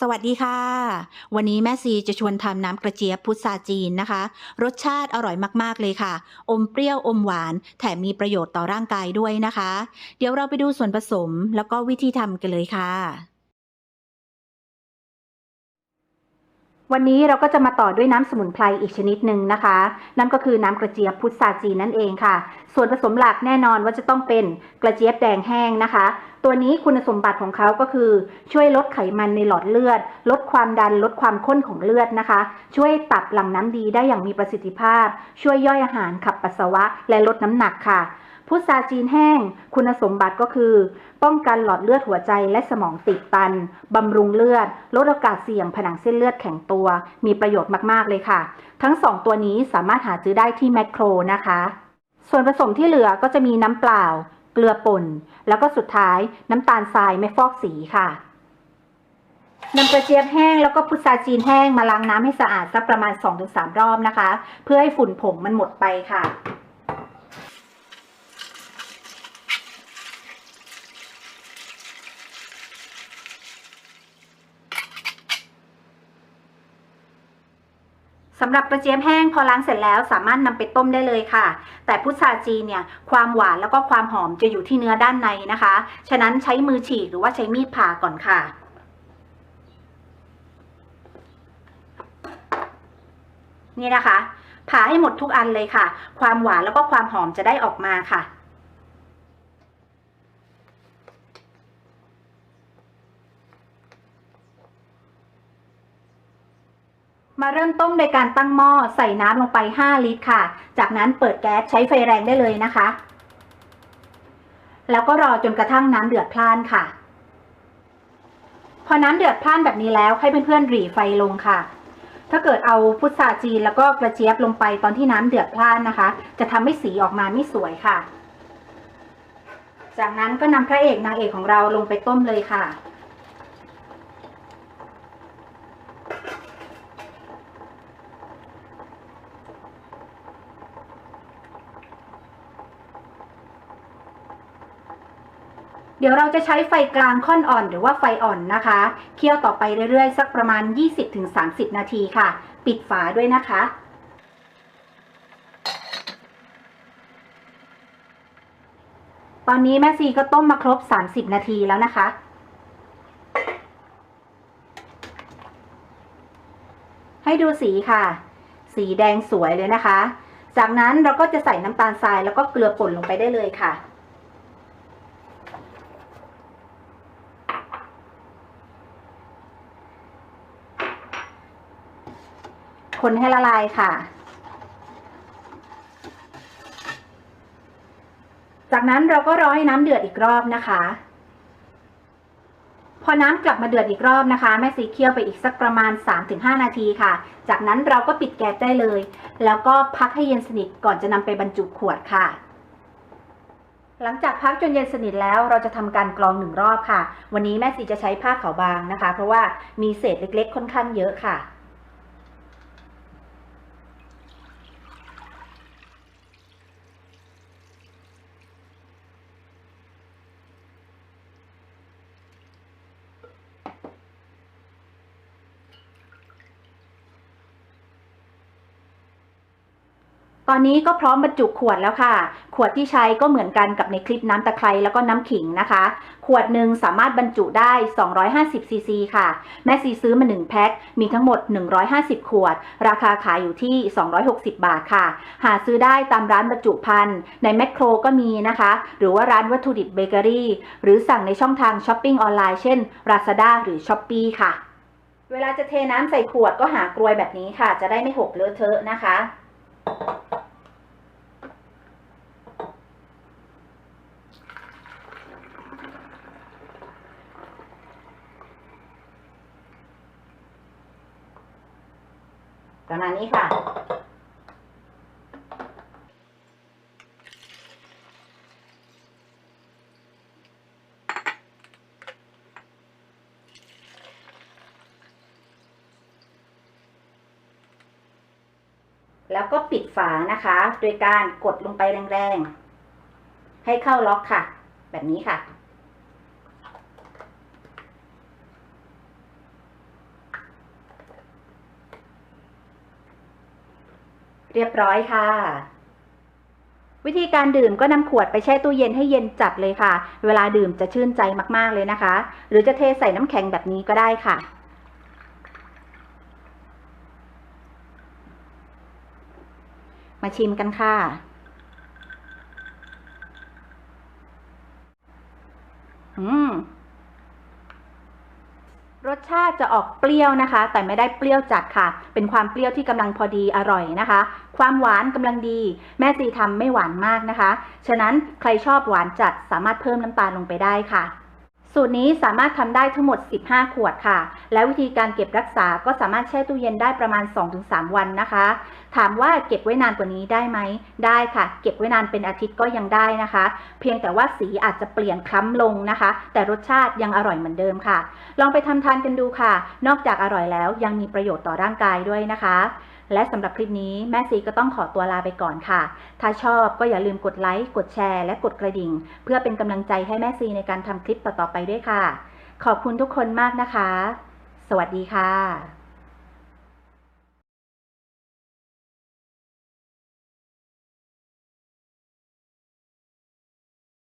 สวัสดีค่ะ วันนี้แม่ซีจะชวนทำน้ำกระเจี๊ยบพุทราจีนนะคะ รสชาติอร่อยมากๆเลยค่ะ อมเปรี้ยวอมหวาน แถมมีประโยชน์ต่อร่างกายด้วยนะคะ เดี๋ยวเราไปดูส่วนผสมแล้วก็วิธีทำกันเลยค่ะ วันนี้เราก็จะมาต่อด้วยน้ำสมุนไพรอีกชนิดหนึ่งนะคะ นั่นก็คือน้ำกระเจี๊ยบพุทราจีนนั่นเองค่ะ ส่วนผสมหลักแน่นอนว่าจะต้องเป็นกระเจี๊ยบแดงแห้งนะคะ ตัวนี้คุณสมบัติของเขาก็คือ ช่วยลดไขมันในหลอดเลือด ลดความดันลดความข้นของเลือดนะคะ ช่วยตัดหลั่งน้ำดีได้อย่างมีประสิทธิภาพ ช่วยย่อยอาหารขับปัสสาวะและลดน้ำหนักค่ะ พุทราจีนแห้ง คุณสมบัติก็คือ ป้องกันหลอดเลือดหัวใจและสมองตีบตัน บำรุงเลือด ลดโอกาสเสี่ยงผนังเส้นเลือดแข็งตัว มีประโยชน์มาก ๆ เลยค่ะ ทั้ง 2 ตัวนี้สามารถหาซื้อได้ที่แมคโครนะคะ ส่วนผสมที่เหลือก็จะมีน้ำเปล่า เกลือป่น แล้วก็สุดท้ายน้ำตาลทรายไม่ฟอกสีค่ะนำกระเจี๊ยบแห้งแล้วก็พุทราจีนแห้งมาล้างน้ำให้สะอาดสักประมาณ 2-3 รอบนะคะ เพื่อให้ฝุ่นผงมันหมดไปค่ะำหรับกระเจี๊ยบแห้งพอล้างเสร็จแล้วสามารถนำไปต้มได้เลยค่ะ แต่พุทราจีเนี่ยความหวานแล้วก็ความหอมจะอยู่ที่เนื้อด้านในนะคะ ฉะนั้นใช้มือฉีกหรือว่าใช้มีดผ่าก่อนค่ะนี่นะคะผ่าให้หมดทุกอันเลยค่ะ ความหวานแล้วก็ความหอมจะได้ออกมาค่ะ มาเริ่มต้มโดยการตั้งหม้อใส่น้ำลงไป 5 ลิตรค่ะ จากนั้นเปิดแก๊สใช้ไฟแรงได้เลยนะคะ แล้วก็รอจนกระทั่งน้ำเดือดพล่านค่ะ พอน้ำเดือดพล่านแบบนี้แล้วให้เพื่อนๆหรี่ไฟลงค่ะ ถ้าเกิดเอาพุทราจีนแล้วก็กระเจี๊ยบลงไปตอนที่น้ำเดือดพล่านนะคะ จะทำให้สีออกมาไม่สวยค่ะ จากนั้นก็นำพระเอกนางเอกของเราลงไปต้มเลยค่ะ เดี๋ยวเราจะใช้ไฟกลางค่อนอ่อนหรือว่าไฟอ่อนนะคะ เคี่ยวต่อไปเรื่อยๆ สักประมาณ 20-30 นาทีค่ะ ปิดฝาด้วยนะคะ ตอนนี้แม่ซีก็ต้มมาครบ 30 นาทีแล้วนะคะให้ดูสีค่ะ สีแดงสวยเลยนะคะ จากนั้นเราก็จะใส่น้ำตาลทรายแล้วก็เกลือป่นลงไปได้เลยค่ะ คนให้ละลายค่ะ จากนั้นเราก็รอให้น้ำเดือดอีกรอบนะคะ พอน้ำกลับมาเดือดอีกรอบนะคะ แม่ซีเคี่ยวไปอีกสักประมาณ 3-5 นาทีค่ะ จากนั้นเราก็ปิดแก๊สได้เลย แล้วก็พักให้เย็นสนิทก่อนจะนำไปบรรจุขวดค่ะหลังจากพักจนเย็นสนิทแล้วเราจะทำการกรองหนึ่งรอบค่ะ วันนี้แม่ซีจะใช้ผ้าขาวบางนะคะ เพราะว่ามีเศษเล็กๆ ค่อนข้างเยอะค่ะ ตอนนี้ก็พร้อมบรรจุขวดแล้วค่ะ ขวดที่ใช้ก็เหมือนกันกับในคลิปน้ำตะไคร้แล้วก็น้ำขิงนะคะ ขวดหนึ่งสามารถบรรจุได้ 250 ซีซีค่ะ แม่ซีซื้อมา 1 แพ็ค มีทั้งหมด 150 ขวด ราคาขายอยู่ที่ 260 บาทค่ะ หาซื้อได้ตามร้านบรรจุภัณฑ์ ในแมคโครก็มีนะคะ หรือว่าร้านวัตถุดิบเบเกอรี่ หรือสั่งในช่องทางช้อปปิ้งออนไลน์ เช่น Lazada หรือ s h อ p e e ค่ะ เวลาจะเทน้ำใส่ขวดก็หากรวยแบบนี้ค่ะ จะได้ไม่หกเลอะเทอะนะคะ ประมาณนี้ค่ะแล้วก็ปิดฝานะคะ โดยการกดลงไปแรงๆ ให้เข้าล็อกค่ะ แบบนี้ค่ะ เรียบร้อยค่ะ วิธีการดื่มก็นำขวดไปแช่ตู้เย็นให้เย็นจัดเลยค่ะ เวลาดื่มจะชื่นใจมากๆเลยนะคะ หรือจะเทใส่น้ำแข็งแบบนี้ก็ได้ค่ะมาชิมกันค่ะ อืม สชาติจะออกเปรี้ยวนะคะ แต่ไม่ได้เปรี้ยวจัดค่ะ เป็นความเปรี้ยวที่กำลังพอดีอร่อยนะคะ ความหวานกำลังดี แม่ซีทำไม่หวานมากนะคะ ฉะนั้นใครชอบหวานจัดสามารถเพิ่มน้ำตาลลงไปได้ค่ะ สูตรนี้สามารถทำได้ทั้งหมด 15 ขวดค่ะ และวิธีการเก็บรักษาก็สามารถแช่ตู้เย็นได้ประมาณ 2-3 วันนะคะ ถามว่าเก็บไว้นานกว่านี้ได้ไหม ได้ค่ะ เก็บไว้นานเป็นอาทิตย์ก็ยังได้นะคะ เพียงแต่ว่าสีอาจจะเปลี่ยนคล้ำลงนะคะ แต่รสชาติยังอร่อยเหมือนเดิมค่ะ ลองไปทำทานกันดูค่ะ นอกจากอร่อยแล้วยังมีประโยชน์ต่อร่างกายด้วยนะคะ และสำหรับคลิปนี้แม่ซีก็ต้องขอตัวลาไปก่อนค่ะ ถ้าชอบก็อย่าลืมกดไลค์ กดแชร์ และกดกระดิ่ง เพื่อเป็นกำลังใจให้แม่ซีในการทำคลิปต่อๆไปด้วยค่ะ ขอบคุณทุกคนมากนะคะ สวัสดีค่ะ